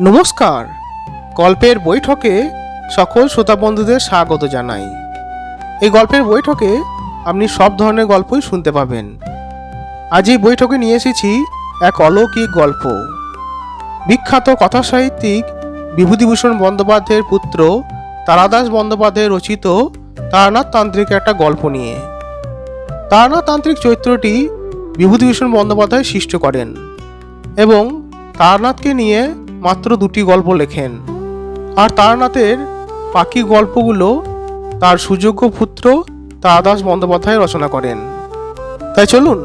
নমস্কার। গল্পের বৈঠকে সকল শ্রোতা বন্ধুদের স্বাগত জানাই। এই গল্পের বৈঠকে আপনি সব ধরনের গল্পই শুনতে পাবেন। আজ এই বৈঠকে নিয়ে এসেছি এক অলৌকিক গল্প। বিখ্যাত কথা সাহিত্যিক বিভূতিভূষণ বন্দ্যোপাধ্যায়ের পুত্র তারাদাস বন্দ্যোপাধ্যায় রচিত তারানাথ তান্ত্রিক একটা গল্প নিয়ে। তারানাথ তান্ত্রিক চরিত্রটি বিভূতিভূষণ বন্দ্যোপাধ্যায় সৃষ্ট করেন এবং তারানাথকে নিয়ে মাত্র দুটি গল্প লেখেন। আর তারানাথের বাকি গল্পগুলো তার সুযোগ্য পুত্র তারাদাস বন্দ্যোপাধ্যায় রচনা করেন। তাই চলুন,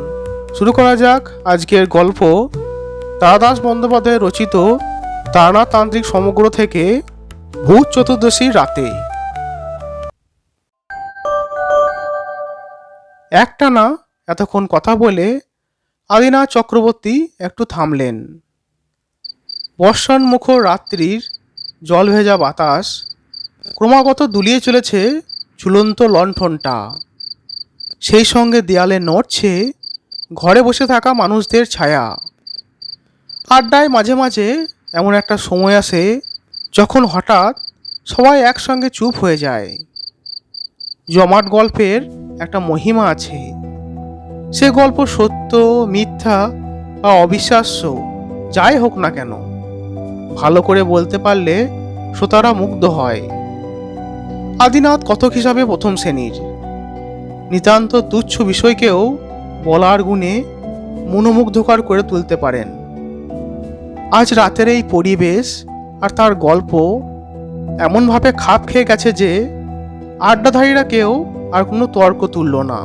শুরু করা যাক আজকের গল্প। তারাদাস বন্দ্যোপাধ্যায় রচিত তারানাথ তান্ত্রিক সমগ্র থেকে ভূত চতুর্দশীর রাতে। একটানা এতক্ষণ কথা বলে আদিনা চক্রবর্তী একটু থামলেন। বর্ষান্মুখ রাত্রির জল ভেজা বাতাস ক্রমাগত দুলিয়ে চলেছে ঝুলন্ত লণ্ঠনটা। সেই সঙ্গে দেয়ালে নড়ছে ঘরে বসে থাকা মানুষদের ছায়া। আড্ডায় মাঝে মাঝে এমন একটা সময় আসে যখন হঠাৎ সবাই একসঙ্গে চুপ হয়ে যায়। জমাট গল্পের একটা মহিমা আছে। সে গল্প সত্য, মিথ্যা বা অবিশ্বাস্য যাই হোক না কেন। ভালো করে বলতে পারলে শ্রোতারা মুগ্ধ হয়। আদিনাথ কথক হিসাবে প্রথম শ্রেণির। নিতান্ত তুচ্ছ বিষয়কেও বলার গুণে মনোমুগ্ধকর করে তুলতে পারেন। আজ রাতের এই পরিবেশ আর তার গল্প এমনভাবে খাপ খেয়ে গেছে যে আড্ডাধারীরা কেউ আর কোনো তর্ক তুলল না।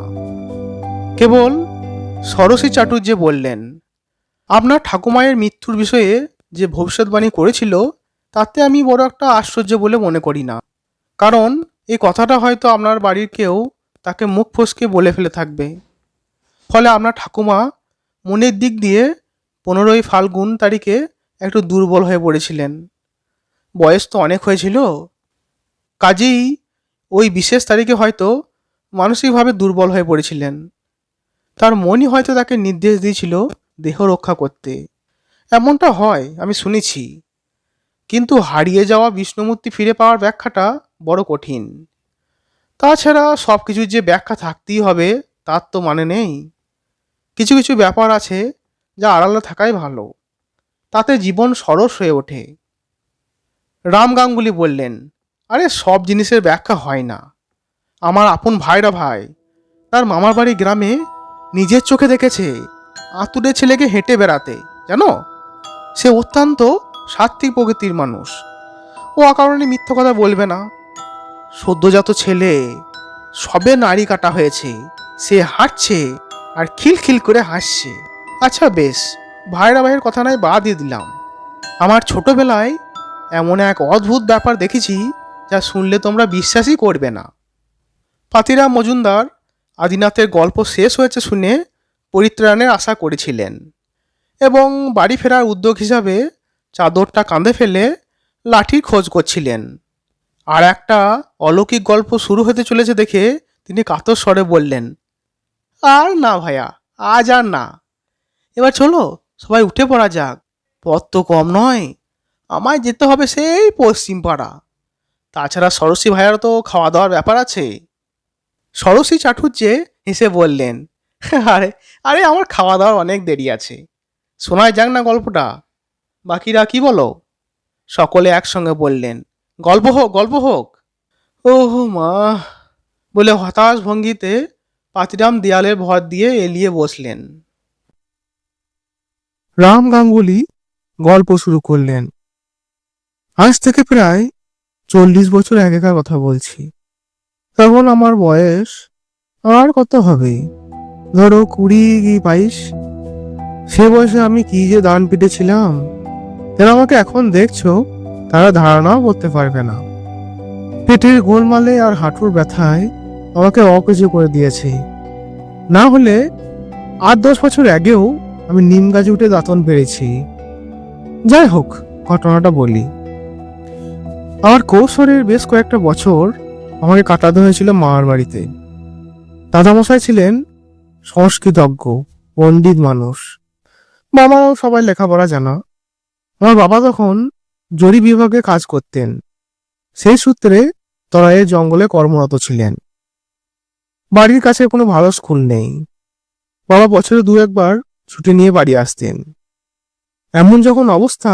কেবল সরসী চাটুর্যে বললেন, আপনার ঠাকুমায়ের মৃত্যুর বিষয়ে যে ভবিষ্যৎবাণী করেছিল, তাতে আমি বড় একটা আশ্চর্য বলে মনে করি না। কারণ, এই কথাটা হয়তো আপনার বাড়ির কেউ তাকে মুখ ফসকে বলে ফেলে থাকবে। ফলে আপনার ঠাকুমা মনের দিক দিয়ে পনেরোই ফাল্গুন তারিখে একটু দুর্বল হয়ে পড়েছিলেন। বয়স তো অনেক হয়েছিল। কাজেই ওই বিশেষ তারিখে হয়তো মানসিকভাবে দুর্বল হয়ে পড়েছিলেন। তার মনই হয়তো তাকে নির্দেশ দিয়েছিল দেহ রক্ষা করতে। এমনটা হয়, আমি শুনেছি। কিন্তু হারিয়ে যাওয়া বিষ্ণুমূর্তি ফিরে পাওয়ার ব্যাখ্যাটা বড় কঠিন। তাছাড়া সব কিছুর যে ব্যাখ্যা থাকতেই হবে, তার তো মানে নেই। কিছু কিছু ব্যাপার আছে যা আড়ালে থাকাই ভালো। তাতে জীবন সরস হয়ে ওঠে। রাম গাঙ্গুলি বললেন, আরে, সব জিনিসের ব্যাখ্যা হয় না। আমার আপন ভাইরা ভাই, তার মামার বাড়ি গ্রামে নিজের চোখে দেখেছে আতুরে ছেলেকে হেঁটে বেড়াতে, জানো? সে অত্যন্ত সাত্বিক প্রকৃতির মানুষ। ও অকারণে মিথ্যা কথা বলবে না। সদ্যজাত ছেলে, সবে নাড়ি কাটা হয়েছে। সে হাঁটছে আর খিলখিল করে হাসছে। আচ্ছা বেশ, ভাইরা ভাইয়ের কথা নয়, বাদ দিয়ে দিলাম। আমার ছোটবেলায় এমন এক অদ্ভুত ব্যাপার দেখেছি, যা শুনলে তোমরা বিশ্বাসই করবে না। পাতিরা মজুমদার আদিনাথের গল্প শেষ হয়েছে শুনে পরিত্রাণের আশা করেছিলেন। এবং বাড়ি ফেরার উদ্যোগ হিসাবে চাদরটা কাঁধে ফেলে লাঠির খোঁজ করছিলেন। আর একটা অলৌকিক গল্প শুরু হতে চলেছে দেখে তিনি কাতর স্বরে বললেন, আর না ভাইয়া, আজ আর না। এবার চলো, সবাই উঠে পড়া যাক। পথ তো কম নয়, আমায় যেতে হবে সেই পশ্চিম পাড়া। তাছাড়া সরসী ভাইয়ারও তো খাওয়া দাওয়ার ব্যাপার আছে। সরসী চাটুর্যে হেসে বললেন, আরে আরে, আমার খাওয়া দাওয়ার অনেক দেরি আছে। শোনায় যাক না গল্পটা। বাকিরা কি বলো? সকলে একসঙ্গে বললেন, গল্প হোক গল্প হোক। ও মা, বলে হতাশ ভঙ্গিতে পাতিরাম দেয়ালের ভর দিয়ে এলিয়ে বসলেন। রাম গাঙ্গুলি গল্প শুরু করলেন। আজ থেকে প্রায় চল্লিশ বছর আগেকার কথা বলছি। তখন আমার বয়স আর কত হবে? ধরো কুড়ি কি বাইশ? সে বয়সে আমি কি যে দান পিটেছিলাম? যারা আমাকে এখন দেখছ, তারা ধারণাও করতে পারবে না। পেটের গোলমালে আর হাঁটুর ব্যথায় আমাকে অকেজো করে দিয়েছে। না হলে আট দশ বছর আগেও আমি নিম গাছে উঠে দাঁতন পেরেছি। যাই হোক, ঘটনাটা বলি। আমার কৌশলের বেশ কয়েকটা বছর আমাকে কাটাতে হয়েছিল মামার বাড়িতে। দাদামশাই ছিলেন সংস্কৃতজ্ঞ, পণ্ডিত মানুষ। মামাও সবাই লেখাপড়া জানা। আমার বাবা তখন জরি বিভাগে কাজ করতেন, সেই সূত্রে তরাইয়ের জঙ্গলে কর্মরত ছিলেন। বাড়ির কাছে কোনো ভালো স্কুল নেই। বাবা বছরে দু একবার ছুটি নিয়ে বাড়ি আসতেন। এমন যখন অবস্থা,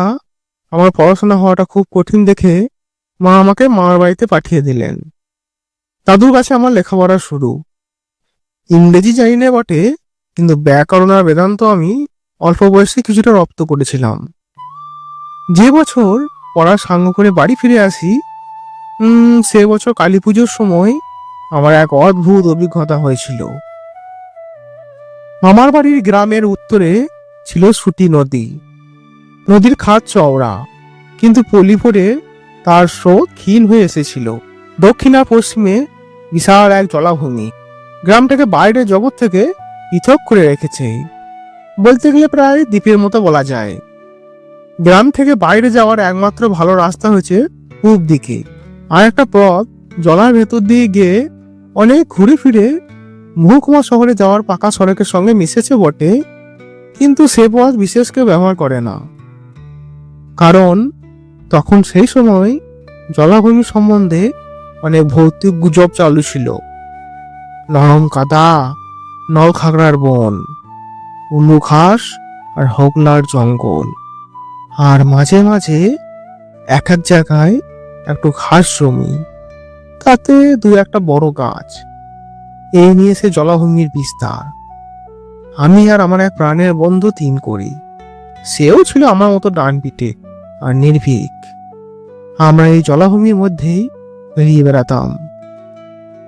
আমার পড়াশোনা হওয়াটা খুব কঠিন দেখে মা আমাকে মামার বাড়িতে পাঠিয়ে দিলেন। দাদুর কাছে আমার লেখাপড়া শুরু। ইংরেজি জানি না বটে, কিন্তু ব্যাকরণ আর বেদান্ত আমি অল্প বয়সে কিছুটা রপ্ত করেছিলাম। যে বছর পড়া সাঙ্গ করে বাড়ি ফিরে আসি সে বছর কালী পুজোর সময় আমার এক অদ্ভুত অভিজ্ঞতা হয়েছিল। মামার বাড়ির গ্রামের উত্তরে ছিল সুটি নদী। নদীর খাত চওড়া, কিন্তু পলি পড়ে তার স্রোত ক্ষীণ হয়ে এসেছিল। দক্ষিণ পশ্চিমে বিশাল এক জলাভূমি। গ্রামটাকে বাইরের জগৎ থেকে পৃথক করে রেখেছে। বলতে গেলে প্রায় দ্বীপের মতো বলা যায়। গ্রাম থেকে বাইরে যাওয়ার একমাত্র ভালো রাস্তা হয়েছে পূব দিকে। আর একটা পথ, জলার ভেতর দিয়ে গিয়ে অনেক ঘুরে ফিরে মহকুমা শহরে যাওয়ার পাকা সড়কের সঙ্গে মিশেছে বটে, কিন্তু সে পথ বিশেষ কেউ ব্যবহার করে না। কারণ তখন সেই সময় জলাভূমি সম্বন্ধে অনেক ভৌতিক গুজব চালু ছিল। নরম কাদা নল খাগড়ার বন। উলু ঘাস আর হোগলার জঙ্গল। আর মাঝে মাঝে এক এক জায়গায় একটু ঘাস জমি। তাতে দু একটা বড় গাছ। এই নিয়ে সে জলাভূমির বিস্তার। আমি আর আমার এক প্রাণের বন্ধু তিন করি। সেও ছিল আমার মতো ডান পিঠে আর নির্ভীক। আমরা এই জলাভূমির মধ্যেই বেরিয়ে বেড়াতাম।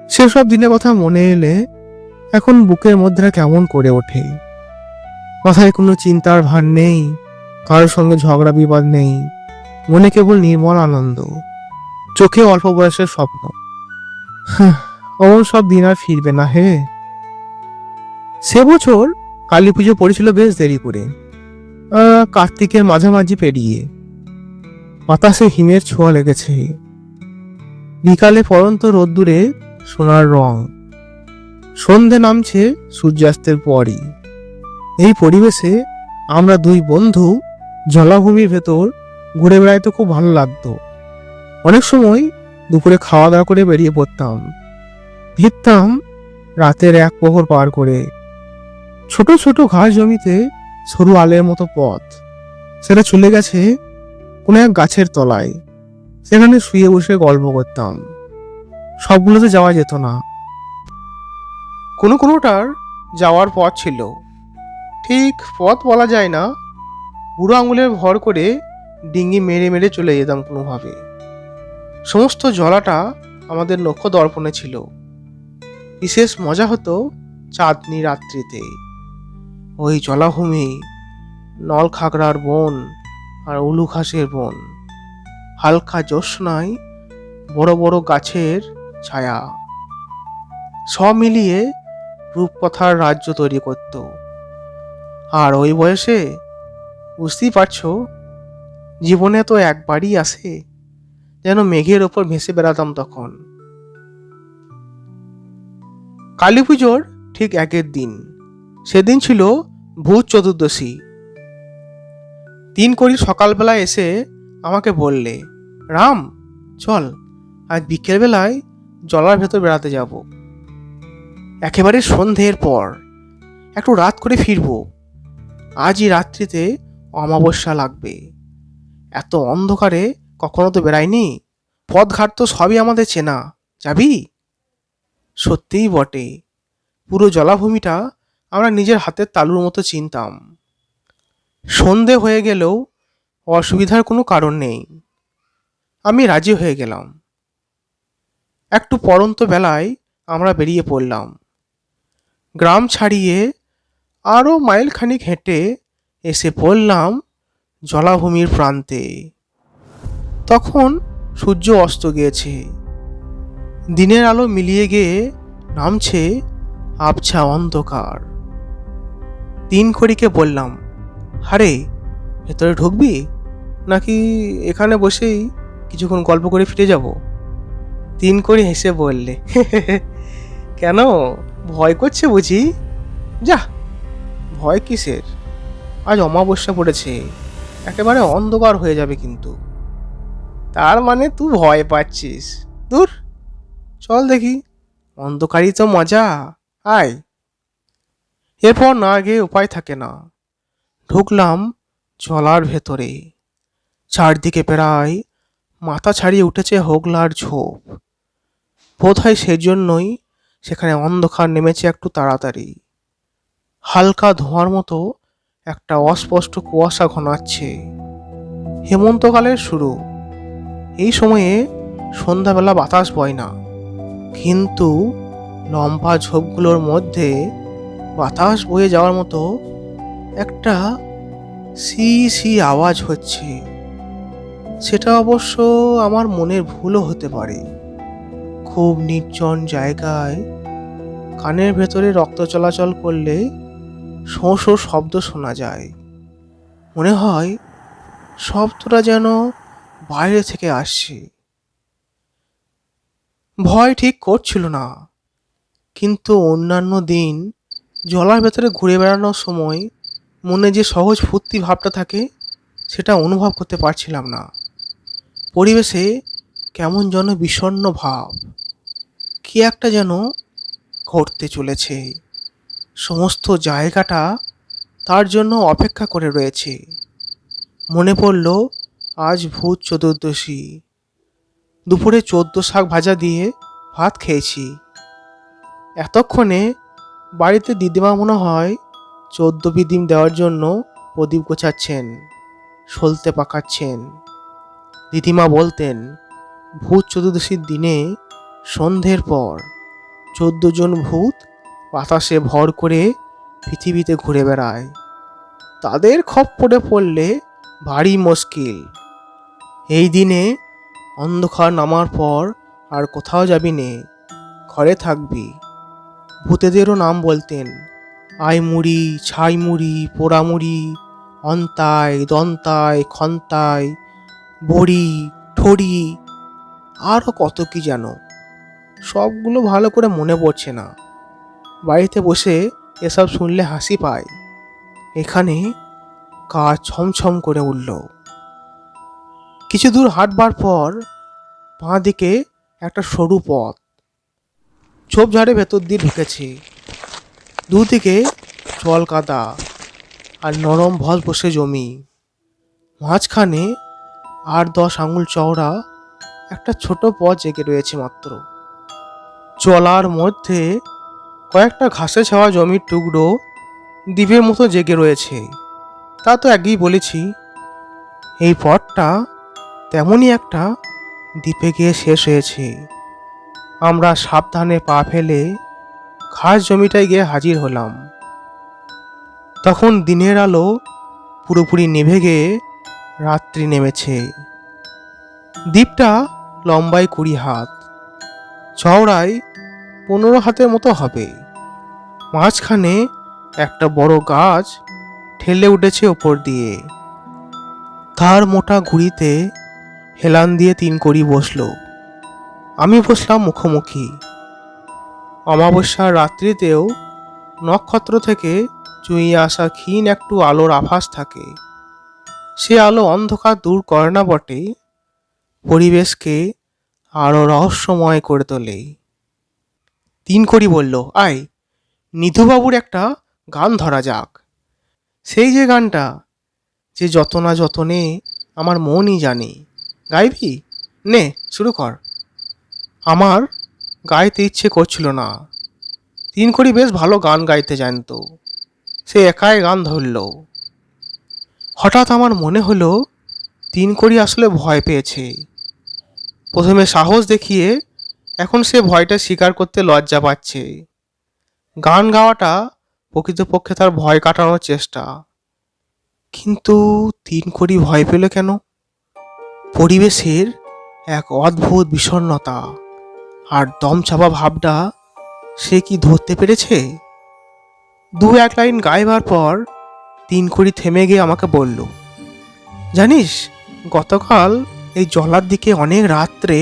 সেসব দিনের কথা মনে এলে এখন বুকের মধ্যে কেমন করে ওঠে? মাথায় কোনো চিন্তার ভার নেই, কারোর সঙ্গে ঝগড়া বিবাদ নেই, মনে কেবল নির্মল আনন্দ, চোখে অল্প বয়সের স্বপ্ন। অমন সব দিন আর ফিরবে না হে। সে বছর কালী পুজো পড়েছিল বেশ দেরি করে কার্তিকের মাঝামাঝি পেরিয়ে। বাতাসে হিমের ছোঁয়া লেগেছে। বিকালে পরন্ত রোদ্দুরে সোনার রং। সন্ধে নামছে সূর্যাস্তের পরই। এই পরিবেশে আমরা দুই বন্ধু জলাভূমির ভেতর ঘুরে বেড়াইতে খুব ভালো লাগতো। অনেক সময় দুপুরে খাওয়া দাওয়া করে বেরিয়ে পড়তাম। ফিরতাম রাতের এক প্রহর পার করে। ছোট ছোট ঘাস জমিতে সরু আলের মতো পথ। সেটা চলে গেছে কোনো এক গাছের তলায়। সেখানে শুয়ে বসে গল্প করতাম। সবগুলোতে যাওয়া যেত না। কোনো, কোনোটার যাওয়ার পথ ছিল। ঠিক পথ বলা যায় না। বুড়ো আঙুলের ভর করে ডিঙ্গি মেরে মেরে চলে যেতাম কোনোভাবে। সমস্ত জলাটা আমাদের নক্ষ দর্পণে ছিল। বিশেষ মজা হতো চাঁদনি রাত্রিতে। ওই জলাভূমি নল খাগড়ার বন আর উলু ঘাসের বন। হালকা জ্যোৎস্নায় বড় বড় গাছের ছায়া। সব মিলিয়ে রূপকথার রাজ্য তৈরি করত। আর ওই বয়সে? বুঝতেই পারছ, জীবনে তো একবারই আসে যেন মেঘের ওপর ভেসে বেড়াতাম তখন। কালী পুজোর ঠিক একের দিন, সেদিন ছিল ভূত চতুর্দশী। তিন করি সকালবেলা এসে আমাকে বললে, রাম, চল, আজ বিকেলবেলায় জলার ভেতর বেড়াতে যাব। একেবারে সন্ধ্যের পর, একটু রাত করে ফিরবো। আজই রাত্রিতে অমাবস্যা লাগবে। এত অন্ধকারে কখনো তো বেড়াইনি পথঘাট তো সবই আমাদের চেনা, যাবি? সত্যিই বটে। পুরো জলাভূমিটা আমরা নিজের হাতের তালুর মতো চিনতাম। সন্ধে হয়ে গেলেও অসুবিধার কোনো কারণ নেই। আমি রাজি হয়ে গেলাম। একটু পরন্ত বেলায় আমরা বেরিয়ে পড়লাম। গ্রাম ছাড়িয়ে আরও মাইলখানিক হেঁটে এসে পড়লাম জলাভূমির প্রান্তে। তখন সূর্য অস্ত গিয়েছে। দিনের আলো মিলিয়ে গিয়ে নামছে আবছা অন্ধকার। তিন খড়িকে বললাম, হারে, ভেতরে ঢুকবি? নাকি এখানে বসেই কিছুক্ষণ গল্প করে ফিরে যাব? তিন কড়ি হেসে বললে কেন? ভয় করছে বুঝি? যা ভয় কিসের? আজ অমাবস্যা পড়েছে, একেবারে অন্ধকার হয়ে যাবে কিন্তু। তার মানে তুই ভয় পাচ্ছিস। দূর, চল দেখি। অন্ধকারই তো মজা, আয়। এরপর না গিয়ে উপায় থাকে না। ঢুকলাম জলার ভেতরে। চারদিকে প্রায় মাথা ছাড়িয়ে উঠেছে হোগলার ঝোপ। বোধ হয় সেজন্যই সেখানে অন্ধকার নেমেছে একটু তাড়াতাড়ি। হালকা ধোঁয়ার মতো একটা অস্পষ্ট কুয়াশা ঘনাচ্ছে। হেমন্তকালের শুরু। এই সময়ে সন্ধ্যাবেলা বাতাস বয় না। কিন্তু লম্বা ঝোপগুলোর মধ্যে বাতাস বয়ে যাওয়ার মতো একটা সি সি আওয়াজ হচ্ছে। সেটা অবশ্য আমার মনের ভুলও হতে পারে। খুব নির্জন জায়গায় কানের ভেতরে রক্ত চলাচল করলে শোঁ শোঁ শব্দ শোনা যায়। মনে হয় শব্দটা যেন বাইরে থেকে আসছে। ভয় ঠিক করছিল না। কিন্তু অন্যান্য দিন জলার ভেতরে ঘুরে বেড়ানোর সময় মনে যে সহজ ফুর্তি ভাবটা থাকে, সেটা অনুভব করতে পারছিলাম না। পরিবেশে কেমন যেন বিষণ্ণ ভাব। কি একটা যেন ঘটতে চলেছে। সমস্ত জায়গাটা তার জন্য অপেক্ষা করে রয়েছে। মনে পড়ল, আজ ভূত চতুর্দশী। দুপুরে চোদ্দ শাক ভাজা দিয়ে ভাত খেয়েছি। এতক্ষণে বাড়িতে দিদিমা মনে হয় চোদ্দ বিদিম দেওয়ার জন্য প্রদীপ গোছাচ্ছেন, সলতে পাকাচ্ছেন। দিদিমা বলতেন, ভূত চতুর্দশীর দিনে সন্ধ্যের পর চোদ্দ জন ভূত বাতাসে ভর করে পৃথিবীতে ঘুরে বেড়ায়। তাদের খপ্পরে পড়লে ভারী মুশকিল। এই দিনে অন্ধকার নামার পর আর কোথাও যাবি নে, ঘরে থাকবি। ভূতেদেরও নাম বলতেন, আইমুড়ি, ছাইমুড়ি, পোড়ামুড়ি অন্তায় দন্তায় খন্তায় বড়ি, ঠড়ি আরও কত কি যেন। সবগুলো ভালো করে মনে পড়ছে না। বাড়িতে বসে এসব শুনলে হাসি পায়। এখানে গা ছমছম করে উঠল। কিছু দূর হাঁটবার পর বাঁ দিকে একটা সরু পথ। ঝোপঝাড়ে ভেতর দিয়ে ঢুকেছে। দুদিকে জল কাদা আর নরম ভস বসে জমি। মাঝখানে আট দশ আঙুল চওড়া একটা ছোট পথ জেগে রয়েছে মাত্র। চলার মধ্যে কয়েকটা ঘাসে ছাওয়া জমির টুকরো দ্বীপের মতো জেগে রয়েছে। তা তো একই বলেছি। এই পথটা তেমনই একটা দ্বীপে গিয়ে শেষ হয়েছে। আমরা সাবধানে পা ফেলে ঘাস জমিটায় গিয়ে হাজির হলাম। তখন দিনের আলো পুরোপুরি নিভে গিয়ে রাত্রি নেমেছে। দ্বীপটা লম্বায় কুড়ি হাত, চওড়ায় পনেরো হাতের মতো হবে। মাঝখানে একটা বড় গাছ ঠেলে উঠেছে ওপর দিয়ে। তার মোটা ঘুড়িতে হেলান দিয়ে তিন কড়ি বসল। আমি বসলাম মুখোমুখি। অমাবস্যার রাত্রিতেও নক্ষত্র থেকে চুইয়ে আসা ক্ষীণ একটু আলোর আভাস থাকে। সে আলো অন্ধকার দূর করে না বটে, পরিবেশকে আরও রহস্যময় করে তোলে। তিন কড়ি বলল, আয় নিধুবাবুর একটা গান ধরা যাক। সেই যে গানটা, যে যত না যতনে আমার মনই জানে। গাইবি? নে, শুরু কর। আমার গাইতে ইচ্ছে করছিল না। তিন কড়ি বেশ ভালো গান গাইতে জানতো। সে একাই গান ধরল। হঠাৎ আমার মনে হলো, তিন কড়ি আসলে ভয় পেয়েছে। প্রথমে সাহস দেখিয়ে এখন সে ভয়টা স্বীকার করতে লজ্জা পাচ্ছে। গান গাওয়াটা প্রকৃতপক্ষে তার ভয় কাটানোর চেষ্টা। কিন্তু তিন কড়ি ভয় পেল কেন? পরিবেশের এক অদ্ভুত বিষণ্ণতা আর দমচাপা ভাবটা সে কি ধরতে পেরেছে? দু এক লাইন গাইবার পর তিন কড়ি থেমে গিয়ে আমাকে বলল, জানিস, গতকাল এই জলার দিকে অনেক রাত্রে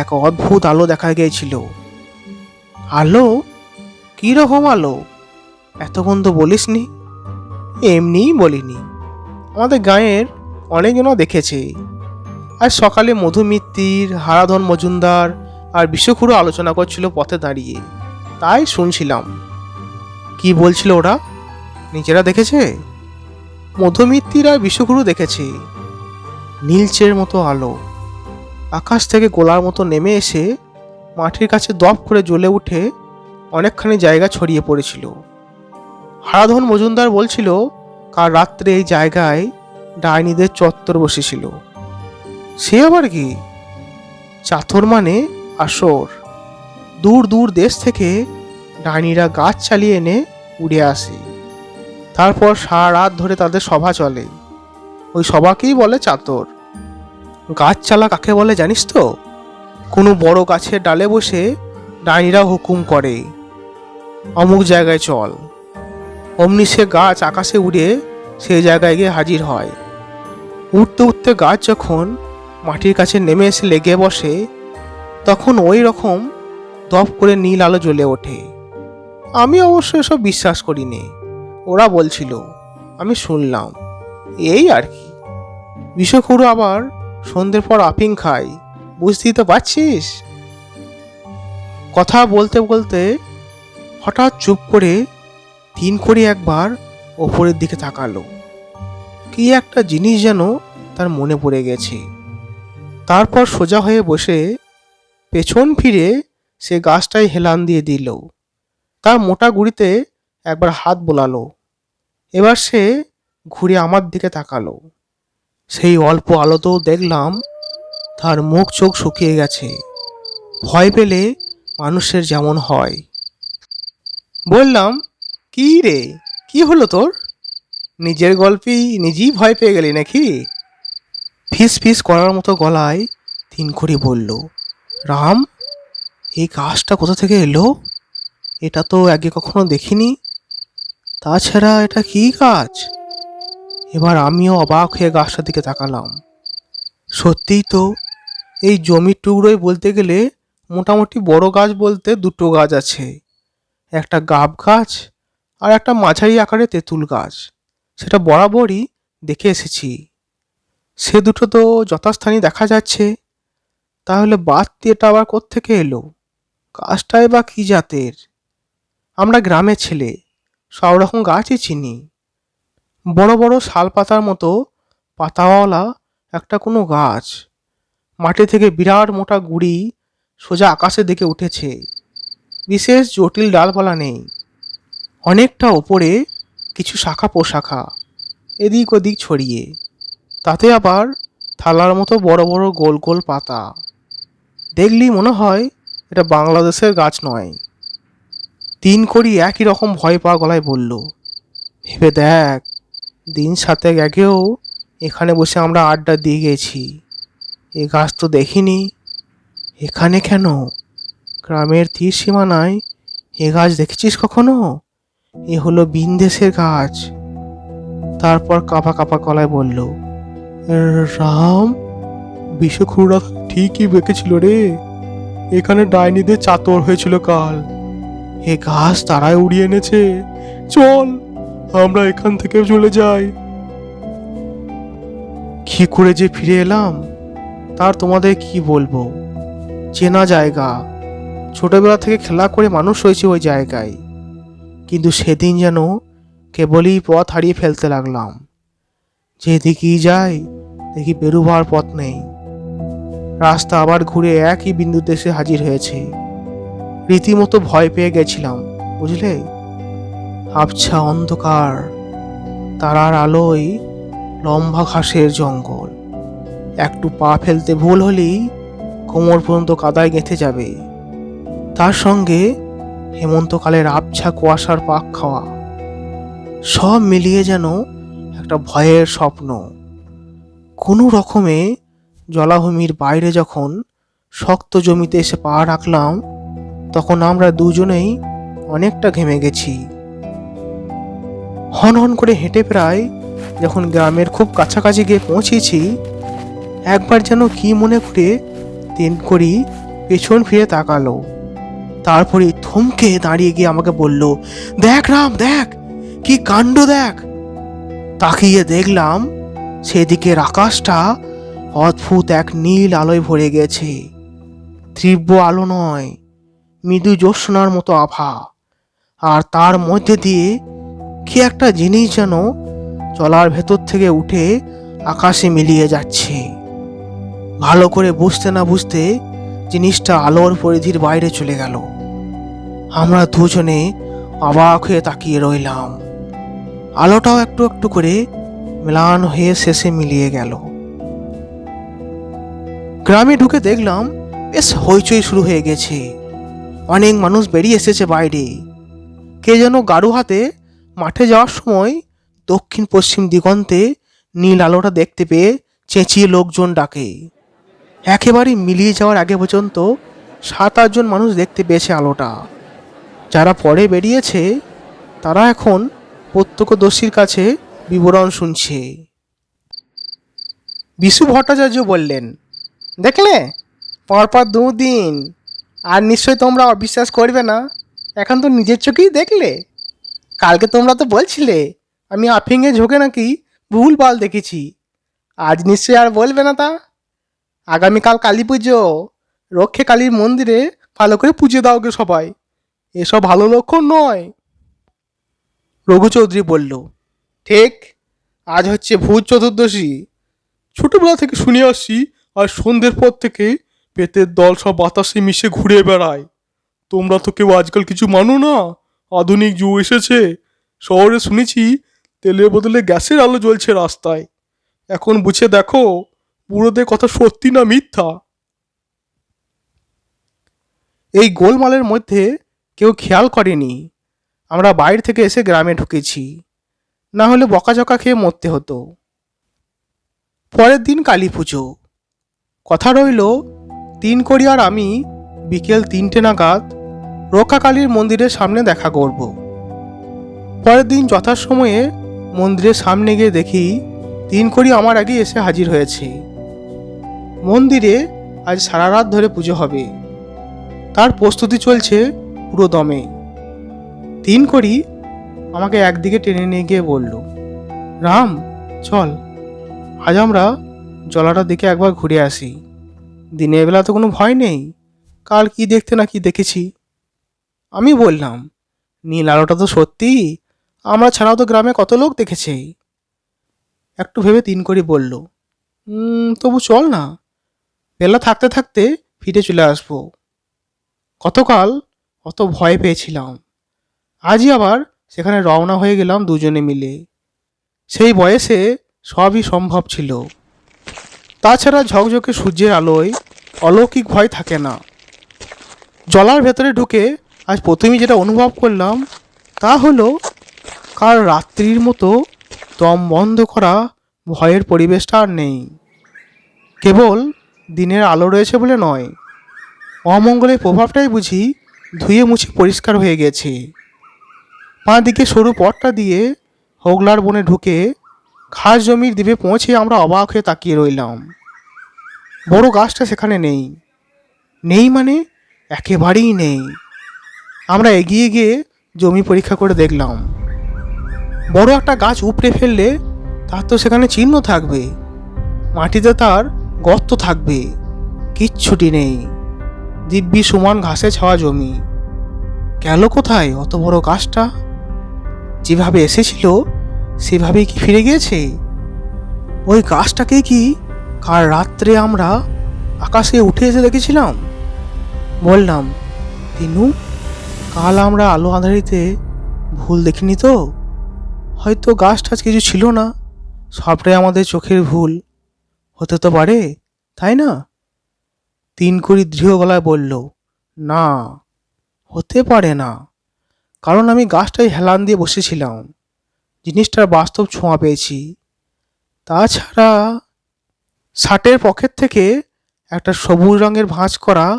এক অদ্ভুত আলো দেখা গিয়েছিল। আলো কী রকম আলো? এতক্ষণ তো বলিসনি। এমনিই বলিনি। আমাদের গাঁয়ের অনেকজনও দেখেছে। আজ সকালে মধুমিত্তির, হারাধন মজুমদার আর বিশ্বখুরু আলোচনা করছিল পথে দাঁড়িয়ে। তাই শুনছিলাম। কি বলছিল ওরা? নিজেরা দেখেছে? মধুমিত্তির আর বিশ্বগুরু দেখেছে। নীলচের মতো আলো। আকাশ থেকে গোলার মতো নেমে এসে মাটির কাছে দপ করে জ্বলে উঠে অনেকখানি জায়গা ছড়িয়ে পড়েছিল। হারাধন মজুমদার বলছিল, কাল রাত্রে এই জায়গায় ডাইনিদের চত্বর বসেছিল। সে আবার কি? চাথর মানে আসর। দূর দূর দেশ থেকে ডাইনিরা গাছ চালিয়ে এনে উড়ে আসে। তারপর সারা রাত ধরে তাদের সভা চলে। ওই সভাকেই বলে চাতর। গাছ চালা কাকে বলে জানিস তো? কোনো বড় গাছের ডালে বসে ডাইনিরা হুকুম করে। অমুক জায়গায় চল। অমনি সে গাছ আকাশে উড়ে সেই জায়গায় গিয়ে হাজির হয়। উঠতে উঠতে গাছ যখন মাটির কাছে নেমে এসে লেগে বসে, তখন ওই রকম দপ করে নীল আলো জ্বলে ওঠে। আমি অবশ্য এসব বিশ্বাস করিনি। ওরা বলছিল, আমি শুনলাম। এই আর কি। বিষখুরু আবার সন্ধ্যের পর আফিং খাই বুঝতেই তো পারছিস? কথা বলতে বলতে হঠাৎ চুপ করে তিন করে একবার ওপরের দিকে তাকালো। কি একটা জিনিস যেন তার মনে পড়ে গেছে। তারপর সোজা হয়ে বসে পেছন ফিরে সে গাছটাই হেলান দিয়ে দিল। তার মোটা গুড়িতে একবার হাত বোলালো। এবার সে ঘুরে আমার দিকে তাকালো। সেই অল্প আলোতেও দেখলাম তার মুখ চোখ শুকিয়ে গেছে। ভয় পেলে মানুষের যেমন হয়। বললাম, কি রে? কি হলো তোর? নিজের গল্পেই নিজেই ভয় পেয়ে গেলি নাকি? ফিস ফিস করার মতো গলায় তিন করে বলল, রাম, এই গাছটা কোথা থেকে এলো? এটা তো আগে কখনো দেখিনি। তাছাড়া এটা কি গাছ? এবার আমিও অবাক হয়ে গাছটার দিকে তাকালাম। সত্যিই তো, এই জমির টুকরোয় বলতে গেলে মোটামুটি বড় গাছ বলতে দুটো গাছ আছে। একটা গাব গাছ আর একটা মাঝারি আকারে তেঁতুল গাছ। সেটা বরাবরই দেখে এসেছি। সে দুটো তো যথাস্থানে দেখা যাচ্ছে। তাহলে বাদ এটা আবার কোত্থেকে এলো? গাছটাই বা কি জাতের? আমরা গ্রামের ছেলে, সব রকম গাছই চিনি। বড় বড় শাল পাতার মতো পাতাওয়ালা একটা কোনো গাছ। মাটি থেকে বিরাট মোটা গুড়ি সোজা আকাশে দিকে উঠেছে। বিশেষ জটিল ডালপালা নেই। অনেকটা ওপরে কিছু শাখা পোশাখা, এদিক ওদিক ছড়িয়ে। তাতে আবার থালার মতো বড় বড় গোল গোল পাতা। দেখলি মনে হয় এটা বাংলাদেশের গাছ নয়। তিন করি একই রকম ভয় পাওয়া গলায় বলল, ভেবে দেখ, দিন সাথে আগেও এখানে বসে আমরা আড্ডা দিয়ে গেছি। এ গাছ তো দেখিনি। এখানে কেন? গ্রামের তীর সীমানায় এ গাছ দেখেছিস কখনো? এ হলো বিন্দেশের গাছ। তারপর কাপা কাপা গলায় বলল, রাম বিষখুড়া ঠিকই বেঁকেছিল রে। এখানে ডাইনিদের চাতর হয়েছিল কাল। এ গাছ তারাই উড়িয়ে এনেছে। চল, আমরা এখান থেকে চলে যাই। কি করে যে ফিরে এলাম, তার তোমাদের কি বলব? চেনা জায়গা। ছোটবেলা থেকে খেলা করে মানুষ হয়েছে ওই জায়গায়। কিন্তু সেদিন যেন কেবলই পথ হারিয়ে ফেলতে লাগলাম। যেদিকেই যাই, দেখি বেরোবার পথ নেই। রাস্তা আবার ঘুরে একই বিন্দুতে এসে হাজির হয়েছে। রীতিমতো ভয় পেয়ে গেছিলাম, বুঝলে? আবছা অন্ধকার, তারার আলোয় লম্বা ঘাসের জঙ্গল। একটু পা ফেলতে ভুল হলেই কোমর পর্যন্ত কাদায় গেঁথে যাবে। তার সঙ্গে হেমন্তকালের আবছা কুয়াশার পাক খাওয়া। সব মিলিয়ে যেন একটা ভয়ের স্বপ্ন। কোনো রকমে জলাভূমির বাইরে যখন শক্ত জমিতে এসে পা রাখলাম, তখন আমরা দুজনেই অনেকটা ঘেমে গেছি। হন হন করে হেঁটে প্রায় যখন গ্রামের খুব কাছাকাছি গিয়ে পৌঁছেছি, একবার যেন কি মনে করে তিন করি পেছন ফিরে তাকালো। তারপরে থমকে দাঁড়িয়ে গিয়ে আমাকে বলল, দেখ রাম, দেখ, কি কাণ্ড দেখ। তাকিয়ে দেখলাম সেদিকের আকাশটা অদ্ভুত এক নীল আলোয় ভরে গেছে। তীব্র আলো নয়, মৃদু জ্যোৎস্নার মতো আভা। আর তার মধ্যে দিয়ে কি একটা জিনিস যেন জলার ভেতর থেকে উঠে আকাশে মিলিয়ে যাচ্ছে। ভালো করে বুঝতে না বুঝতে জিনিসটা আলোর পরিধির বাইরে চলে গেল। আমরা দুজনে অবাক হয়ে তাকিয়ে রইলাম। আলোটাও একটু একটু করে ম্লান হয়ে শেষে মিলিয়ে গেল। গ্রামে ঢুকে দেখলাম বেশ হইচই শুরু হয়ে গেছে। অনেক মানুষ বেরিয়ে এসেছে বাইরে। কে যেন গাড়ু হাতে মাঠে যাওয়ার সময় দক্ষিণ পশ্চিম দিগন্তে নীল আলোটা দেখতে পেয়ে চেঁচিয়ে লোকজন ডাকে। একেবারে মিলিয়ে যাওয়ার আগে পর্যন্ত সাত আটজন মানুষ দেখতে পেয়েছে আলোটা। যারা পরে বেরিয়েছে, তারা এখন প্রত্যক্ষদর্শীর কাছে বিবরণ শুনছে। বিশু ভট্টাচার্য বললেন, দেখলে? পরপর দুদিন। আর নিশ্চয়ই তোমরা অবিশ্বাস করবে না? এখন তো নিজের চোখেই দেখলে। কালকে তোমরা তো বলছিলে, আমি আফিংয়ে ঝোঁকে নাকি ভুল ভালো দেখেছি। আজ নিশ্চয়ই আর বলবে না তা? আগামীকাল কালী পুজো। রক্ষে কালীর মন্দিরে ভালো করে পুজো দাও গে সবাই। এসব ভালো লক্ষণ নয়। রঘু চৌধুরী বলল, ঠিক, আজ হচ্ছে ভূত চতুর্দশী। ছোটবেলা থেকে শুনে আসছি আর সন্ধ্যের পর থেকে পেতের দল সব বাতাসে মিশে ঘুরে বেড়ায়। তোমরা তো কেউ আজকাল কিছু মানো না। আধুনিক যুগ এসেছে। শহরে শুনেছি তেলের বদলে গ্যাসের আলো জ্বলছে রাস্তায়। এখন বুঝে দেখো বুড়োদের কথা সত্যি না মিথ্যা? এই গোলমালের মধ্যে কেউ খেয়াল করেনি। আমরা বাইরে থেকে এসে গ্রামে ঢুকেছি। না হলে বকাঝকা খেয়ে মরতে হতো। পরের দিন কালী পুজো। কথা রইল, তিন করি আর আমি বিকেল তিনটে নাগাদ রক্ষাকালীর মন্দিরের সামনে দেখা করব। পরের দিন যথাসময়ে মন্দিরের সামনে গিয়ে দেখি তিন করি আমার আগে এসে হাজির হয়েছে। মন্দিরে আজ সারা রাত ধরে পুজো হবে। তার প্রস্তুতি চলছে পুরো দমে। তিন করি আমাকে একদিকে টেনে নিয়ে গিয়ে বলল, রাম, চল। আজ আমরা জলাটার দিকে একবার ঘুরে আসি। দিনের বেলা তো কোনো ভয় নেই। কাল কি দেখতে না কি দেখেছি? আমি বললাম, নীল আলোটা তো সত্যি। আমরা ছাড়াও তো গ্রামে কত লোক দেখেছে। একটু ভেবে তিন করি বলল তবু চল না। বেলা থাকতে থাকতে ফিরে চলে আসব। গতকাল অত ভয় পেয়েছিলাম। আজই আবার সেখানে রওনা হয়ে গেলাম দুজনে মিলে। সেই বয়সে সবই সম্ভব ছিল। তাছাড়া ঝকঝকে সূর্যের আলোয় অলৌকিক ভয় থাকে না। জলার ভেতরে ঢুকে আজ প্রথমে যেটা অনুভব করলাম তা হলো কাল রাত্রির মতো দম বন্ধ করা ভয়ের পরিবেশটা আর নেই। কেবল দিনের আলো রয়েছে বলে নয়। অমঙ্গলের প্রভাবটাই বুঝি ধুয়ে মুছে পরিষ্কার হয়ে গেছে। বাঁ দিকে সরু পথটা দিয়ে হোগলার বনে ঢুকে ঘাস জমির দ্বীপে পৌঁছে আমরা অবাক হয়ে তাকিয়ে রইলাম। বড় গাছটা সেখানে নেই। নেই মানে একেবারেই নেই। আমরা এগিয়ে গিয়ে জমি পরীক্ষা করে দেখলাম। বড় একটা গাছ উপড়ে ফেললে তার তো সেখানে চিহ্ন থাকবে। মাটিতে তার গর্ত থাকবে। কিচ্ছুটি নেই। দিব্যি সমান ঘাসে ছাওয়া জমি। গেল কোথায় অত বড় গাছটা? যেভাবে এসেছিল, সেভাবেই কি ফিরে গিয়েছে? ওই গাছটাকে কি কাল রাত্রে আমরা আকাশে উঠে এসে দেখেছিলাম? বললাম তিনু কাল আমরা আলো আঁধারিতে ভুল দেখিনি তো? হয়তো গাছ টাছ কিছু ছিল না। সবটাই আমাদের চোখের ভুল। হতে তো পারে, তাই না? তিন কড়ি দৃঢ় গলায় বলল, না, হতে পারে না। কারণ আমি গাছটাই হেলান দিয়ে বসেছিলাম। জিনিসটার বাস্তব ছোঁয়া পেয়েছি। তাছাড়া শার্টের পকেট থেকে একটা সবুজ রঙের ভাঁজ করা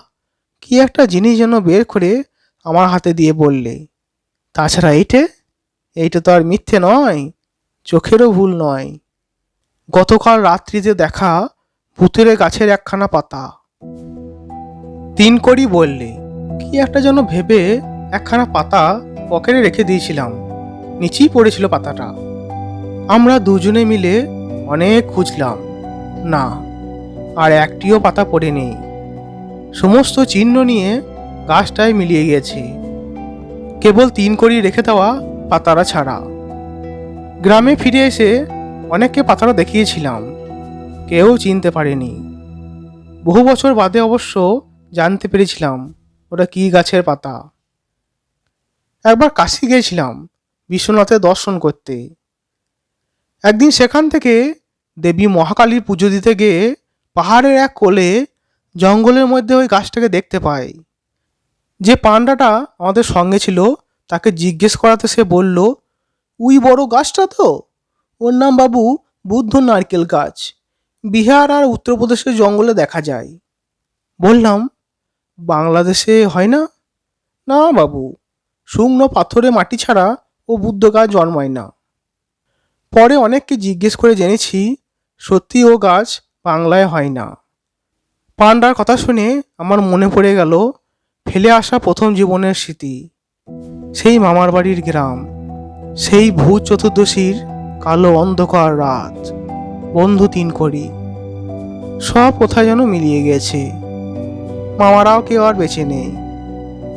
কি একটা জিনিস যেন বের করে আমার হাতে দিয়ে বললে। তাছাড়া এইটে, এইটা তো আর মিথ্যে নয়, চোখেরও ভুল নয়। গতকাল রাত্রিতে দেখা ভূতের গাছের একখানা পাতা। তিন করি বললে, কি একটা যেন ভেবে একখানা পাতা পকেটে রেখে দিয়েছিলাম। নিচেই পড়েছিল পাতাটা। আমরা দুজনে মিলে অনেক খুঁজলাম। না, আর একটিও পাতা পড়ে নেই। সমস্ত চিহ্ন নিয়ে গাছটায় মিলিয়ে গিয়েছে। কেবল তিন কড়ি রেখে দেওয়া পাতারা ছাড়া। গ্রামে ফিরে এসে অনেককে পাতারা দেখিয়েছিলাম। কেউ চিনতে পারেনি। বহু বছর বাদে অবশ্য জানতে পেরেছিলাম ওটা কী গাছের পাতা। একবার কাশি গিয়েছিলাম বিশ্বনাথের দর্শন করতে। একদিন সেখান থেকে দেবী মহাকালীর পুজো দিতে গিয়ে পাহাড়ের এক কোলে জঙ্গলের মধ্যে ওই গাছটাকে দেখতে পাই। যে পান্ডাটা আমাদের সঙ্গে ছিল তাকে জিজ্ঞেস করাতে সে বলল, উই বড় গাছটা তো? ওর নাম বাবু বুদ্ধ নারকেল গাছ। বিহার আর উত্তরপ্রদেশের জঙ্গলে দেখা যায়। বললাম বাংলাদেশে হয় না? না বাবু, শুকনো পাথরে মাটি ছাড়া ও বুদ্ধ গাছ জন্মায় না। পরে অনেককে জিজ্ঞেস করে জেনেছি, সত্যি ও গাছ বাংলায় হয় না। পান্ডার কথা শুনে আমার মনে পড়ে গেল, ফেলে আসা প্রথম জীবনের স্মৃতি। সেই মামার বাড়ির গ্রাম, সেই ভূত চতুর্দশীর কালো অন্ধকার রাত, বন্ধু তিন করি সব কোথায় যেন মিলিয়ে গেছে। মামারাও কেউ আর বেঁচে নেই।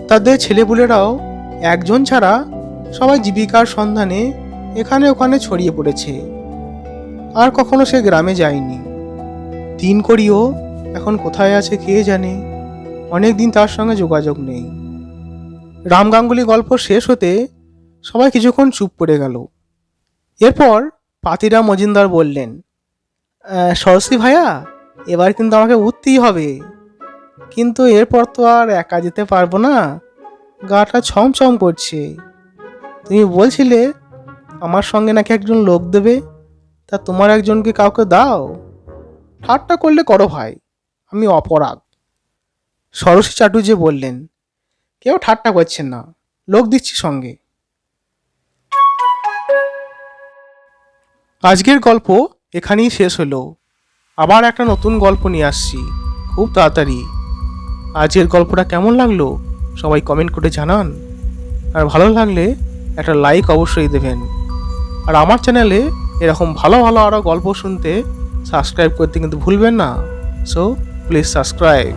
তাদের ছেলেপুলেরাও একজন ছাড়া সবাই জীবিকার সন্ধানে এখানে ওখানে ছড়িয়ে পড়েছে। আর কখনো সে গ্রামে যায়নি। তিন করিও এখন কোথায় আছে কে জানে? অনেক দিন তার সঙ্গে যোগাযোগ নেই। রাম গাঙ্গুলি গল্প শেষ হতে সবাই কিছুক্ষণ চুপ করে গেল। এরপর পাতিরা মজিনদার বললেন "আহ, সরস্বতী ভাইয়া এবার কিন্তু আমাকে উঠতেই হবে। কিন্তু এরপর তো আর একা যেতে পারব না। গাটা ছমছম করছে। তুমি বলছিলে, আমার সঙ্গে নাকি একজন লোক দেবে, তা তোমার একজনকে কাউকে দাও? ঠাট্টা করলে করো ভাই, আমি অপরাগ সরস্বতী চাটুর্যে বললেন, কেউ ঠাট্টা করছেন না, লোক দিচ্ছি সঙ্গে। আজকের গল্প এখানেই শেষ হলো। আবার একটা নতুন গল্প নিয়ে আসছি, খুব তাড়াতাড়ি। আজকের গল্পটা কেমন লাগল? সবাই কমেন্ট করে জানান। আর ভালো লাগলে একটা লাইক অবশ্যই দেবেন। আর আমার চ্যানেলে এরকম ভালো ভালো আরও গল্প শুনতে সাবস্ক্রাইব করতে কিন্তু ভুলবেন না। So please subscribe